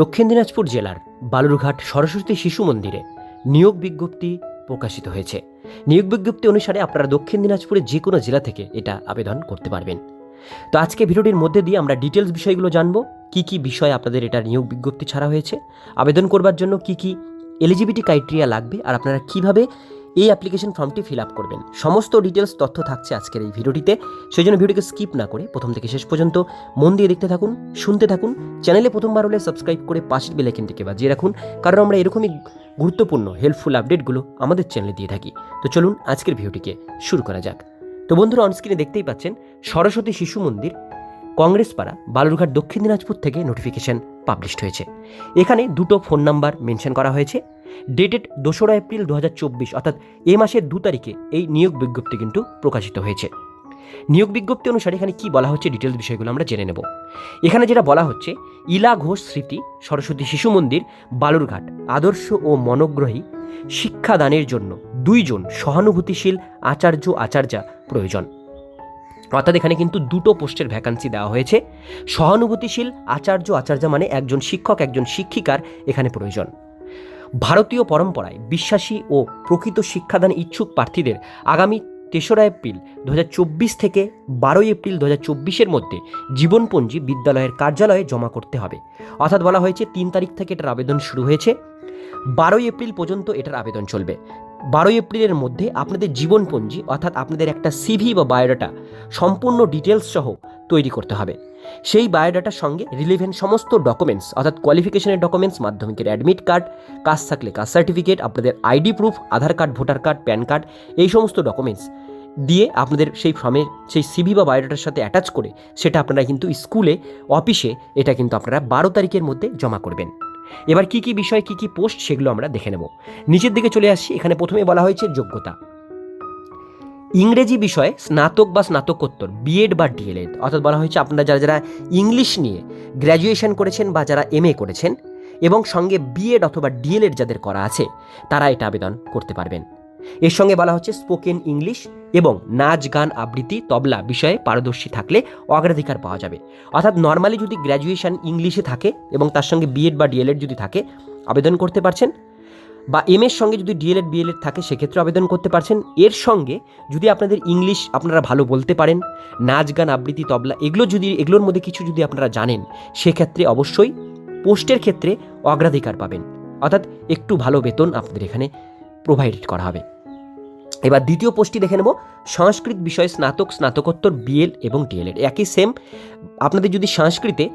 দক্ষিণ দিনাজপুর জেলার বালুরঘাট সরস্বতী শিশু মন্দিরে নিয়োগ বিজ্ঞপ্তি প্রকাশিত হয়েছে। নিয়োগ বিজ্ঞপ্তি অনুসারে আপনারা দক্ষিণ দিনাজপুরের যে কোনো জেলা থেকে এটা আবেদন করতে পারবেন। তো আজকে ভিডিওটির মধ্যে দিয়ে আমরা ডিটেলস বিষয়গুলো জানব, কি কি বিষয় আপনাদের এটা নিয়োগ বিজ্ঞপ্তি ছাড়া হয়েছে, আবেদন করবার জন্য কি কি এলিজিবিলিটি ক্রাইটেরিয়া লাগবে, আর আপনারা কীভাবে এই অ্যাপ্লিকেশন ফর্মটি ফিল আপ করবেন। সমস্ত ডিটেলস তথ্য থাকছে আজকের এই ভিডিওটিতে। সেই জন্য ভিডিওকে স্কিপ না করে প্রথম থেকে শেষ পর্যন্ত মন দিয়ে দেখতে থাকুন, শুনতে থাকুন। চ্যানেলে প্রথমবার হলে সাবস্ক্রাইব করে পাশের বেলাইকেনটিকে বাজিয়ে রাখুন। কারণ আমরা এরকমই গুরুত্বপূর্ণ হেল্পফুল আপডেটগুলো আমাদের চ্যানেলে দিয়ে থাকি। তো চলুন আজকের ভিডিওটিকে শুরু করা যাক। তো বন্ধুরা অনস্ক্রিনে দেখতেই পাচ্ছেন, সরস্বতী শিশু মন্দির কংগ্রেস পাড়া বালুরঘাট দক্ষিণ দিনাজপুর থেকে নোটিফিকেশন পাবলিশড হয়েছে। এখানে দুটো ফোন নাম্বার মেনশন করা হয়েছে। ডেটেড দোসরা এপ্রিল দু হাজার চব্বিশ, অর্থাৎ এ মাসের দু তারিখে এই নিয়োগ বিজ্ঞপ্তি কিন্তু প্রকাশিত হয়েছে। নিয়োগ বিজ্ঞপ্তি অনুসারে এখানে কি বলা হচ্ছে ডিটেলস বিষয়গুলো আমরা জেনে নেব। এখানে যেটা বলা হচ্ছে, ইলা ঘোষ স্মৃতি, সরস্বতী শিশু মন্দির, বালুরঘাট, আদর্শ ও মনোগ্রহী শিক্ষাদানের জন্য দুইজন সহানুভূতিশীল আচার্য আচার্যা প্রয়োজন। অর্থাৎ এখানে কিন্তু দুটো পোস্টের ভ্যাকান্সি দেওয়া হয়েছে। সহানুভূতিশীল আচার্য আচার্যা মানে একজন শিক্ষক, একজন শিক্ষিকার এখানে প্রয়োজন। ভারতীয় পরম্পরায় বিশ্বাসী ও প্রকৃত শিক্ষাদান ইচ্ছুক প্রার্থীদের আগামী তেসরা এপ্রিল দু হাজার চব্বিশ থেকে বারোই এপ্রিল দু হাজার মধ্যে জীবনপঞ্জি বিদ্যালয়ের কার্যালয়ে জমা করতে হবে। অর্থাৎ বলা হয়েছে, তিন তারিখ থেকে এটার আবেদন শুরু হয়েছে। বারোই এপ্রিল পর্যন্ত এটার আবেদন চলবে। বারোই এপ্রিলের মধ্যে আপনাদের জীবনপঞ্জি, অর্থাৎ আপনাদের একটা সিভি বা বায়োডাটা, সম্পূর্ণ ডিটেলস সহ তৈরি করতে হবে। সেই বায়োডাটার সঙ্গে রিলেভেন্ট সমস্ত ডকুমেন্টস অর্থাৎ কোয়ালিফিকেশনের ডকুমেন্টস মাধ্যমিকের অ্যাডমিট কার্ড কাজ থাকলে কাস্ট সার্টিফিকেট আপনাদের ID proof Aadhaar card voter card PAN card এই সমস্ত ডকুমেন্টস দিয়ে আপনাদের সেই ফর্মে সেই সিভি বা বায়োডাটার সাথে অ্যাটাচ করে সেটা আপনারা কিন্তু স্কুলে অফিসে এটা কিন্তু আপনারা বারো তারিখের মধ্যে জমা করবেন। এবার কি কি বিষয়, কি কি পোস্ট সেগুলো আমরা দেখে নেব। নিচের দিকে চলে আসছি এখানে প্রথমে বলা হয়েছে যোগ্যতা। ইংরেজি বিষয়ে স্নাতক বা স্নাতকোত্তর বিএড বা ডিএলএড অর্থাৎ বলা হয়েছে আপনারা যারা যারা ইংলিশ নিয়ে গ্র্যাজুয়েশন করেছেন বা যারা এম করেছেন এবং সঙ্গে বিএড অথবা ডিএলএড যাদের করা আছে, তারা এটা আবেদন করতে পারবেন। এর সঙ্গে বলা হচ্ছে স্পোকেন ইংলিশ এবং নাচ, গান, আবৃত্তি, তবলা বিষয়ে পারদর্শী থাকলে অগ্রাধিকার পাওয়া যাবে। অর্থাৎ নর্মালি যদি গ্র্যাজুয়েশন ইংলিশে থাকে এবং তার সঙ্গে বিএড বা ডিএলএড যদি থাকে, আবেদন করতে পারছেন। বা এম এর সঙ্গে যদি ডিএলএড বিএলএড থাকে, সেক্ষেত্রে আবেদন করতে পারছেন। এর সঙ্গে যদি আপনাদের ইংলিশ আপনারা ভালো বলতে পারেন, নাচ গান, আবৃত্তি, তবলা, এগুলো যদি, এগুলোর মধ্যে কিছু যদি আপনারা জানেন, সেক্ষেত্রে অবশ্যই পোস্টের ক্ষেত্রে অগ্রাধিকার পাবেন। অর্থাৎ একটু ভালো বেতন আপনাদের এখানে প্রোভাইডেড করা হবে। এবার দ্বিতীয় পোস্টটি দেখে নেব। সংস্কৃত বিষয়ে, স্নাতক, স্নাতকোত্তর বিএল এবং ডিএলএড একই সেম আপনাদের যদি সংস্কৃতে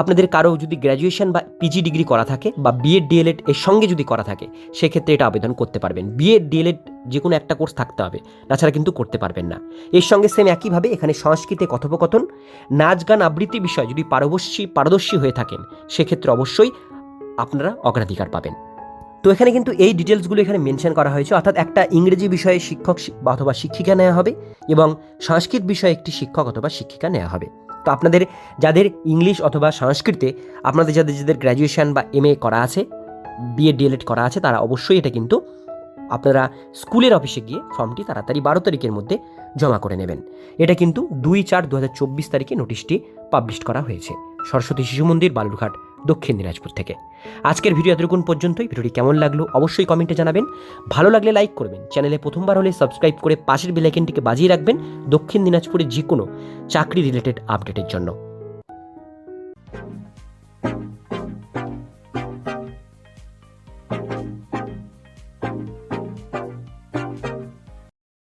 আপনাদের কারও যদি গ্র্যাজুয়েশন বা পিজি ডিগ্রি করা থাকে বা বিএড ডিএলএড এর সঙ্গে যদি করা থাকে, সেক্ষেত্রে এটা আবেদন করতে পারবেন। বিএড ডিএলএড যে কোনো একটা কোর্স থাকতে হবে, তাছাড়া কিন্তু করতে পারবেন না। এর সঙ্গে সেম একইভাবে এখানে সংস্কৃতে কথোপকথন, নাচ গান আবৃত্তি বিষয় যদি পারদর্শী পারদর্শী হয়ে থাকেন, সেক্ষেত্রে অবশ্যই আপনারা অগ্রাধিকার পাবেন। তো এখানে কিন্তু এই ডিটেলসগুলো এখানে মেনশন করা হয়েছে। অর্থাৎ একটা ইংরেজি বিষয়ে শিক্ষক অথবা শিক্ষিকা নেওয়া হবে এবং সংস্কৃত বিষয়ে একটি শিক্ষক অথবা শিক্ষিকা নেওয়া হবে। তো আপনাদের, যাদের ইংলিশ অথবা সংস্কৃতে, আপনাদের যাদের যাদের গ্র্যাজুয়েশান বা এম করা আছে বিএ ডিএলএড করা আছে, তারা অবশ্যই এটা কিন্তু আপনারা স্কুলের অফিসে গিয়ে ফর্মটি তাড়াতাড়ি বারো তারিখের মধ্যে জমা করে নেবেন। এটা কিন্তু দুই চার দু তারিখে নোটিশটি পাবলিশ করা হয়েছে। সরস্বতী শিশু মন্দির, বালুরঘাট। দক্ষিণ দিনাজপুর থেকে। আজকের ভিডিও এতটুকুন পর্যন্তই। ভিডিওটি কেমন লাগল অবশ্যই কমেন্টে জানাবেন। ভালো লাগলে লাইক করবেন। চ্যানেলে প্রথমবার হলে সাবস্ক্রাইব করে পাশের বেলাইকেনটিকে বাজিয়ে রাখবেন দক্ষিণ দিনাজপুরের যে কোনো চাকরি রিলেটেড আপডেটের জন্য।